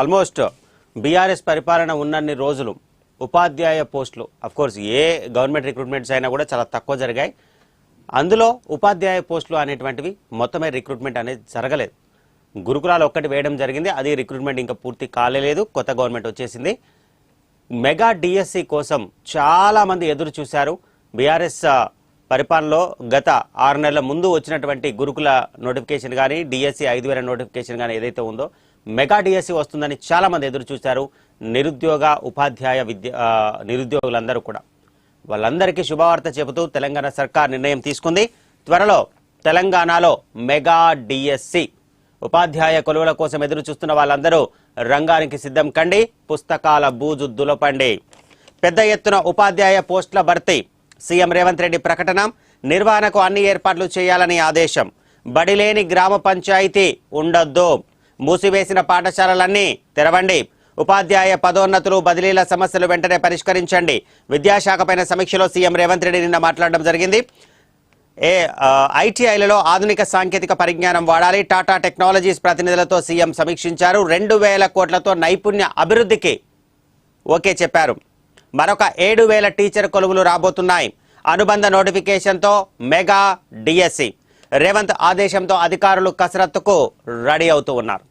Almost BRS పరిపాలన ఉన్నన్ని రోజులు ఉపాధ్యాయ పోస్టులు కోర్స్ ఏ గవర్నమెంట్ రిక్రూట్మెంట్స్ అయినా కూడా చాలా తక్కువ జరిగాయి. అందులో ఉపాధ్యాయ పోస్టులు అనేటువంటివి మొత్తమే రిక్రూట్మెంట్ అనేది జరగలేదు. గురుకులాలు ఒక్కటి వేయడం జరిగింది అది రిక్రూట్మెంట్ ఇంకా పూర్తి కాలేదు కొత్త గవర్నమెంట్ వచ్చేసింది. మెగా డిఎస్సి కోసం చాలామంది ఎదురు చూశారు. బీఆర్ఎస్ పరిపాలనలో గత ఆరు నెలల ముందు వచ్చినటువంటి గురుకుల నోటిఫికేషన్ కానీ డిఎస్సి ఐదు వేల నోటిఫికేషన్ కానీ ఏదైతే ఉందో మెగా డిఎస్సి వస్తుందని చాలా మంది ఎదురు చూశారు. నిరుద్యోగ ఉపాధ్యాయ విద్య నిరుద్యోగులందరూ కూడా. వాళ్ళందరికీ శుభవార్త చెబుతూ తెలంగాణ సర్కార్ నిర్ణయం తీసుకుంది. త్వరలో తెలంగాణలో మెగా డిఎస్సి. ఉపాధ్యాయ కొలువుల కోసం ఎదురు చూస్తున్న వాళ్ళందరూ రంగానికి సిద్ధం కండి. పుస్తకాల బూజు దులపండి. పెద్ద ఎత్తున ఉపాధ్యాయ పోస్టుల భర్తీ. సీఎం రేవంత్ రెడ్డి ప్రకటన. నిర్వహణకు అన్ని ఏర్పాట్లు చేయాలని ఆదేశం. బడిలేని గ్రామ పంచాయతీ ఉండొద్దు. మూసివేసిన పాఠశాలలన్నీ తెరవండి. ఉపాధ్యాయ పదోన్నతులు బదిలీల సమస్యలు వెంటనే పరిష్కరించండి. విద్యాశాఖపైన సమీక్షలో సీఎం రేవంత్ రెడ్డి నిన్న మాట్లాడడం జరిగింది. ఏ ఐటీఐలలో ఆధునిక సాంకేతిక పరిజ్ఞానం వాడాలి. టాటా టెక్నాలజీస్ ప్రతినిధులతో సీఎం సమీక్షించారు. రెండు వేల కోట్లతో నైపుణ్య అభివృద్ధికి ఓకే చెప్పారు. మరొక ఏడు వేల టీచర్ కొలువులు రాబోతున్నాయి. అనుబంధ నోటిఫికేషన్తో మెగా డిఎస్సి. రేవంత్ ఆదేశంతో అధికారులు కసరత్తుకు రెడీ అవుతూ ఉన్నారు.